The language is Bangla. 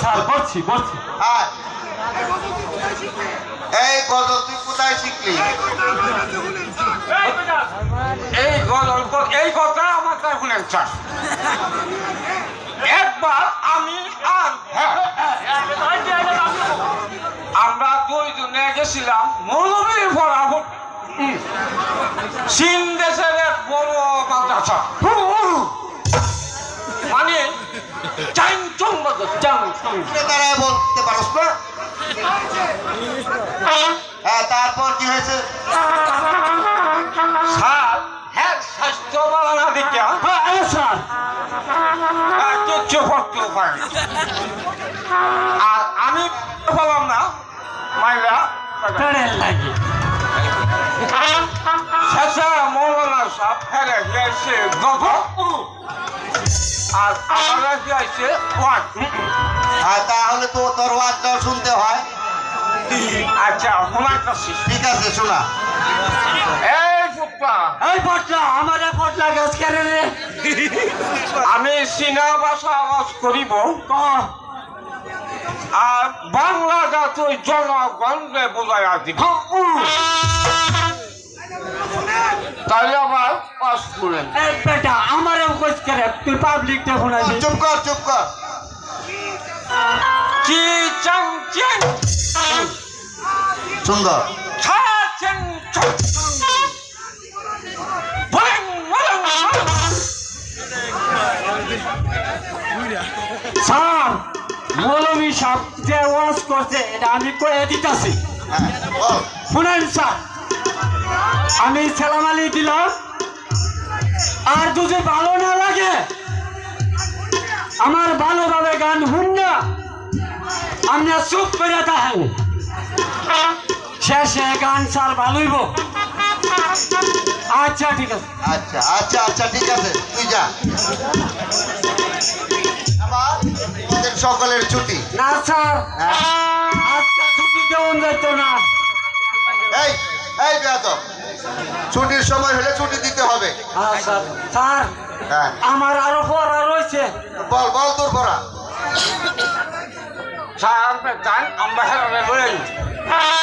স্যার বলছি বলছি আয়। এই গজল তুই কোথায় শিখলি? এই গজল এই কথা আমার শুনেন স্যার। একবার আমি আর হ্যাঁ, আমরা দুইজনে গেছিলাম মৌলবীর বরাবর চীন দেশের এক বড় মাদ্রাসা। বলতে পারস না। হ্যাঁ তারপর কি হয়েছে? স্যার হ্যাঁ স্বাস্থ্য হ্যাঁ স্যার। আর আমি বললাম না মাইলা লাগে। শেষে মৌলানা সাহেব ফেলে গিয়েছে গগ। আর আমরা ওয়াট আর তাহলে তো তোর ওয়াজটাও শুনতে হয়। আচ্ছা শোনার কাছে। ঠিক আছে শোনা। এই এই পটলা আমার পটলা গাছ কেন রে? আমি চীনা ভাষা আওয়াজ করিব। ক? আর বাংলা জাতীয় জনগণকে বোঝাই দিব। তাহলে আবার পাস করেন। বেটা কইস করে তুই পাবলিক দেখুন ও, চুপ কর চুপ কর। কি চাং চেন সুন্দর। ছা চং বলেন স্যার মৌলভী সাহেব যে ওয়াজ করছে এটা আমি কয়ে দিতেছি। হ্যাঁ শুনেন স্যার। আমি সালাম আলী দিলাম আর যদি ভালো না লাগে আমার ভালোভাবে গান শুন না। আপনি চুপ করে থাকেন শেষে গান স্যার ভালোইব আচ্ছা ঠিক আছে। আচ্ছা আচ্ছা আচ্ছা ঠিক আছে তুই যা। আবার সকলের ছুটি। না স্যার। হ্যাঁ। আজকে ছুটি দেওয়া যেত না। এই এই বেয়াদব। ছুটির সময় আচ্ছা স্যার হ্যাঁ। আমার আরও পড়া রয়েছে। বল বল তোর পড়া। স্যার জান আমরা বলেন যা